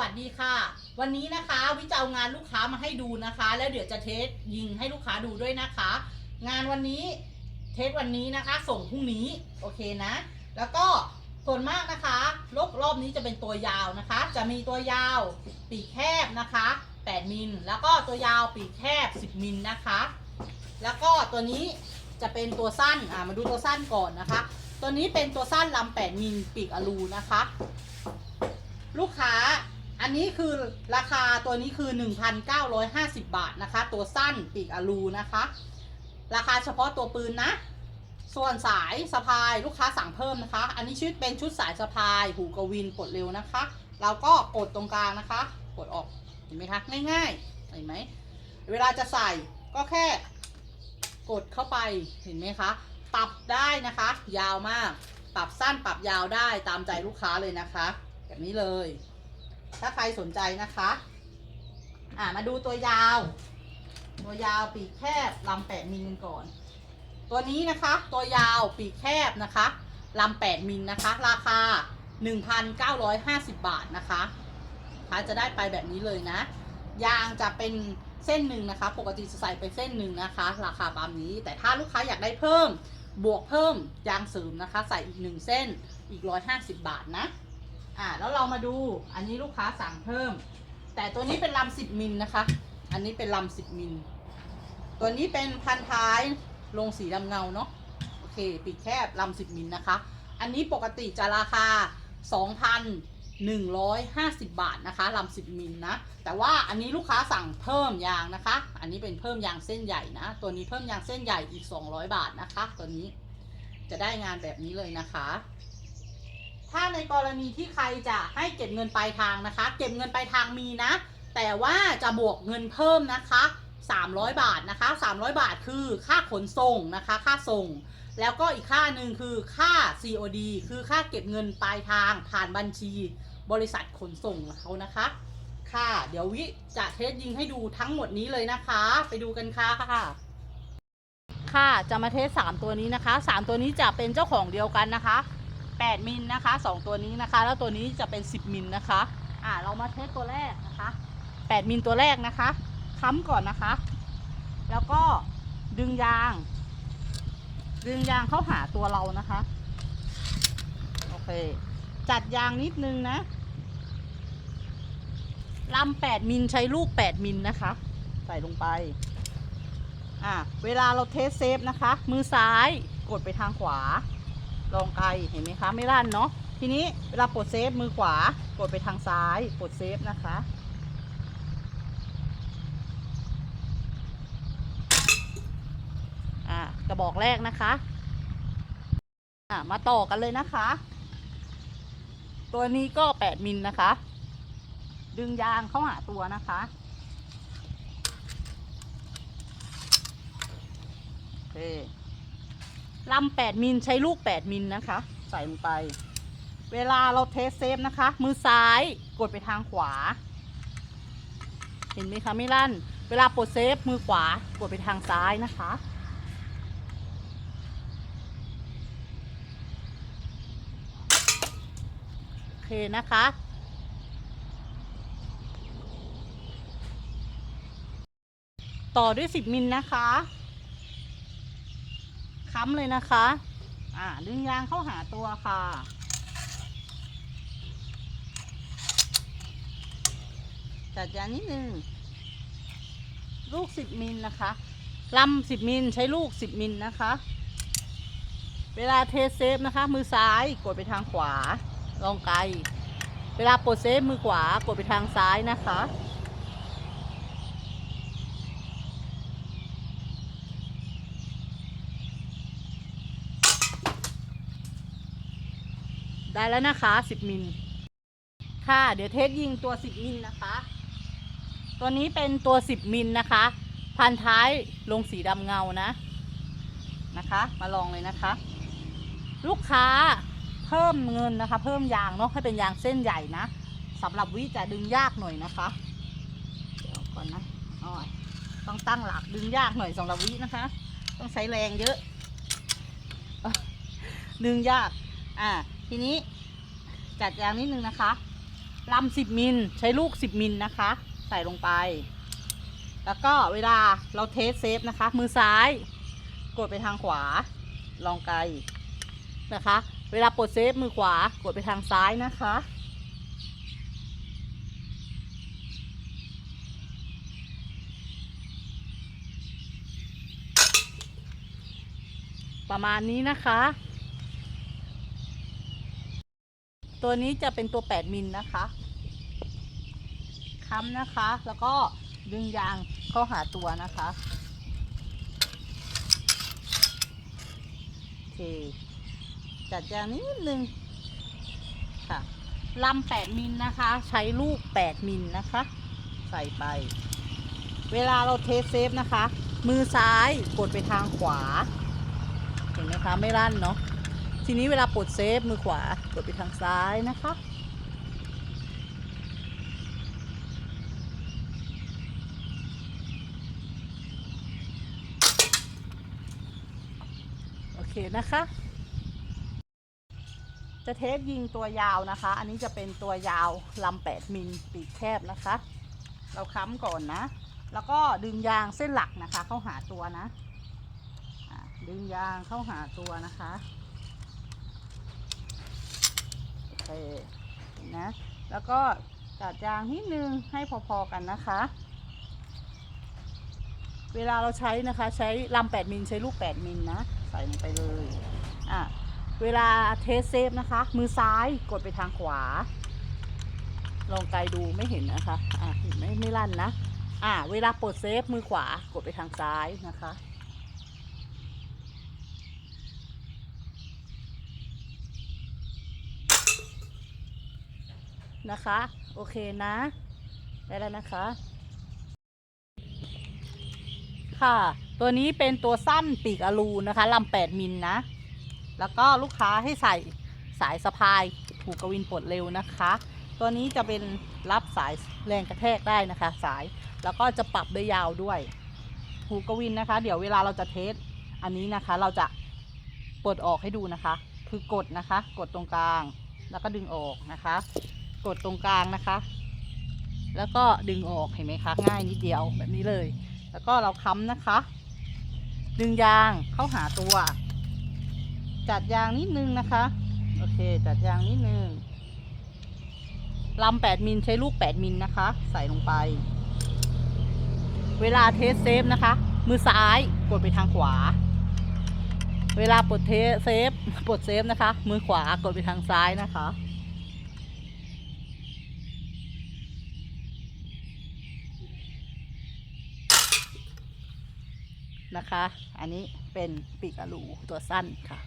วัสดีค่ะ วันนี้นะคะวิจะเอางานลูกค้ามาให้ดูนะคะ แล้วเดี๋ยวจะเทสยิงให้ลูกค้าดูด้วยนะคะ งานวันนี้เทสวันนี้นะคะ ส่งพรุ่งนี้โอเคนะ แล้วก็ส่วนมากนะคะรอบรอบนี้จะเป็นตัวยาวนะคะ จะมีตัวยาวปีกแคบนะคะ8มิลแล้วก็ตัวยาวปีกแคบ 10มิลนะคะ แล้วก็ตัวนี้จะเป็นตัวสั้นอ่ามาดูตัวสั้นก่อนนะคะ ตัวนี้เป็นตัวสั้นลำ8มิลปีกอลูนะคะลูกค้า อันนี้คือราคาตัวนี้คือ 1,950 บาทนะคะ ตัวสั้นปีกอลูนะคะ ราคาเฉพาะตัวปืนนะ ส่วนสายสะพายลูกค้าสั่งเพิ่มนะคะ อันนี้ชุดเป็นชุดสายสะพาย หูกวินปลดเร็วนะคะ เราก็กดตรงกลางนะคะ กดออกเห็นไหมคะง่ายๆเห็นไหมเวลาจะใส่ก็แค่กดเข้าไปเห็นไหมคะปรับได้นะคะ ยาวมาก ปรับสั้นปรับยาวได้ตามใจลูกค้าเลยนะคะ แบบนี้เลย ถ้าใครสนใจนะคะ อ่ามาดูตัวยาว ตัวยาวปีกแคบลำแปดมิลก่อน ตัวนี้นะคะ ตัวยาวปีกแคบนะคะลำแปดมิลนะคะ ราคา1,950บาทนะคะค้าจะได้ไปแบบนี้เลยนะ ยางจะเป็นเส้นหนึ่งนะคะ ปกติจะใส่ไปเส้นหนึ่งนะคะ ราคาตามนี้ แต่ถ้าลูกค้าอยากได้เพิ่ม บวกเพิ่มยางเสริมนะคะ ใส่อีกหนึ่งเส้นอีก150บาทนะ อ่าแล้วเรามาดูอันนี้ลูกค้าสั่งเพิ่ม แต่ตัวนี้เป็นลำ10มิลนะคะ อันนี้เป็นลำ10มิล ตัวนี้เป็นพันท้ายลงสีดำเงาเนาะโอเคปีกแคบลำ10มิลนะคะ อันนี้ปกติจะราคา 2,150 บาทนะคะลำ10มิลนะ แต่ว่าอันนี้ลูกค้าสั่งเพิ่มยางนะคะ อันนี้เป็นเพิ่มยางเส้นใหญ่นะ ตัวนี้เพิ่มยางเส้นใหญ่อีก 200 บาทนะคะ ตัวนี้จะได้งานแบบนี้เลยนะคะ ถ้าในกรณีที่ใครจะให้เก็บเงินปลายทางนะคะ เก็บเงินปลายทางมีนะ แต่ว่าจะบวกเงินเพิ่มนะคะ 300 บาทนะคะ 300 บาทคือค่าขนส่งนะคะ ค่าส่ง แล้วก็อีกค่าหนึ่งคือค่า COD คือค่าเก็บเงินปลายทางผ่านบัญชี บริษัทขนส่งเขานะคะ ค่ะ เดี๋ยววิจะเทสยิงให้ดูทั้งหมดนี้เลยนะคะ ไปดูกันค่ะค่ะ จะมาเทส 3 ตัวนี้นะคะ 3 ตัวนี้จะเป็นเจ้าของเดียวกันนะคะ 8 มิลนะคะ 2 ตัวนี้นะคะ แล้วตัวนี้จะเป็น 10 มิลนะคะ อ่าเรามาเทสตัวแรกนะคะ 8 มิลตัวแรกนะคะ ค้ำก่อนนะคะ แล้วก็ดึงยาง ดึงยางเข้าหาตัวเรานะคะ โอเค จัดยางนิดนึงนะลำ8มิลใช้ลูก 8 มิลนะคะ ใส่ลงไป อะเวลาเราเทสเซฟนะคะ มือซ้ายกดไปทางขวา ลองไกลเห็นไหมคะ ไม่ลั่นเนาะทีนี้เวลาปลดเซฟมือขวากดไปทางซ้ายปลดเซฟนะคะอะกระบอกแรกนะคะอะมาต่อกันเลยนะคะ ตัวนี้ก็8มิลนะคะ ดึงยางเข้าหาตัวนะคะโอเค ลำแปดมิลใช้ลูกแปดมิลนะคะ ใส่ลงไป เวลาเราเทสเซฟนะคะ มือซ้ายกดไปทางขวา เห็นไหมคะไม่ลั่น เวลาปลดเซฟมือขวากดไปทางซ้ายนะคะโอเคนะคะต่อด้วย 10 มิลนะคะ ค้ำเลยนะคะ อ่า ดึงยางเข้าหาตัวค่ะ จัดยางนิดนึง ลูก10มิลนะคะลำ10มิลใช้ลูก10มิลนะคะ เวลาเทเซฟนะคะ มือซ้ายกดไปทางขวา ลองไกล เวลาปลดเซฟมือขวากดไปทางซ้ายนะคะ ได้แล้วนะคะ 10 มิล ค่ะ เดี๋ยวเทสยิงตัว 10 มิลนะคะ ตัวนี้เป็นตัว 10 มิลนะคะ พันท้ายลงสีดำเงานะ นะคะ มาลองเลยนะคะ ลูกค้าเพิ่มเงินนะคะ เพิ่มยางเนาะให้เป็นยางเส้นใหญ่นะสำหรับวิจะดึงยากหน่อยนะคะ เดี๋ยวก่อนนะอ้อต้องตั้งหลักดึงยากหน่อยสำหรับวินะคะ ต้องใช้แรงเยอะ ดึงยาก อ่า ทีนี้จัดยางนิดนึงนะคะลำสิบมิลใช้ลูกสิบมิลนะคะ ใส่ลงไป แล้วก็เวลาเราเทสเซฟนะคะ มือซ้าย กดไปทางขวา ลองไกลนะคะ เวลาปลดเซฟมือขวากดไปทางซ้ายนะคะประมาณนี้นะคะ ตัวนี้จะเป็นตัว 8 มิลนะคะค้ำนะคะ แล้วก็ดึงยางเข้าหาตัวนะคะโอเคจัดยางนิดนึงค่ะลำ 8 มิลนะคะ ใช้ลูก 8 มิลนะคะ ใส่ไป เวลาเราเทสเซฟนะคะ มือซ้ายกดไปทางขวา เห็นไหมคะ ไม่ลั่นเนาะ ทีนี้เวลาปลดเซฟมือขวากดไปทางซ้ายนะคะ โอเคนะคะ จะเทปยิงตัวยาวนะคะ อันนี้จะเป็นตัวยาวลำ8มิลปีกแคบนะคะ เราค้ำก่อนนะ แล้วก็ดึงยางเส้นหลักนะคะ เข้าหาตัวนะอะดึงยางเข้าหาตัวนะคะ โอเค นะ แล้วก็จัดยางนิดนึงให้พอๆกันนะคะ เวลาเราใช้นะคะ ใช้ลำ8มิลใช้ลูก 8มิลนะ ใส่ลงไปเลยอะเวลาเทสเซฟนะคะ มือซ้ายกดไปทางขวา ลองไกลดูไม่เห็นนะคะอะไหมไม่ลั่นนะอะเวลาปลดเซฟมือขวากดไปทางซ้ายนะคะ นะคะ โอเคนะได้แล้วนะคะ ค่ะ ตัวนี้เป็นตัวสั้นปีกอลูนะคะลำแปดมิลนะ แล้วก็ลูกค้าให้ใส่สายสะพายผูกกวินปลดเร็วนะคะ ตัวนี้จะเป็นรับสายแรงกระแทกได้นะคะ สายแล้วก็จะปรับได้ยาวด้วยผูกกวินนะคะ เดี๋ยวเวลาเราจะเทสอันนี้นะคะ เราจะปลดออกให้ดูนะคะ คือกดนะคะ กดตรงกลาง แล้วก็ดึงออกนะคะ ดตรงกลางนะคะ แล้วก็ดึงออกเห็นไหมคะ ง่ายนิดเดียวแบบนี้เลย แล้วก็เราค้ำนะคะ ดึงยางเข้าหาตัว จัดยางนิดนึงนะคะ โอเค จัดยางนิดนึงลำแปดมิลใช้ลูกแปดมิลนะคะ ใส่ลงไป เวลาเทสเซฟนะคะ มือซ้ายกดไปทางขวา เวลาปลดเทสเซฟปลดเซฟนะคะ มือขวากดไปทางซ้ายนะคะ นะคะ อันนี้เป็นปีกอลูตัวสั้นค่ะ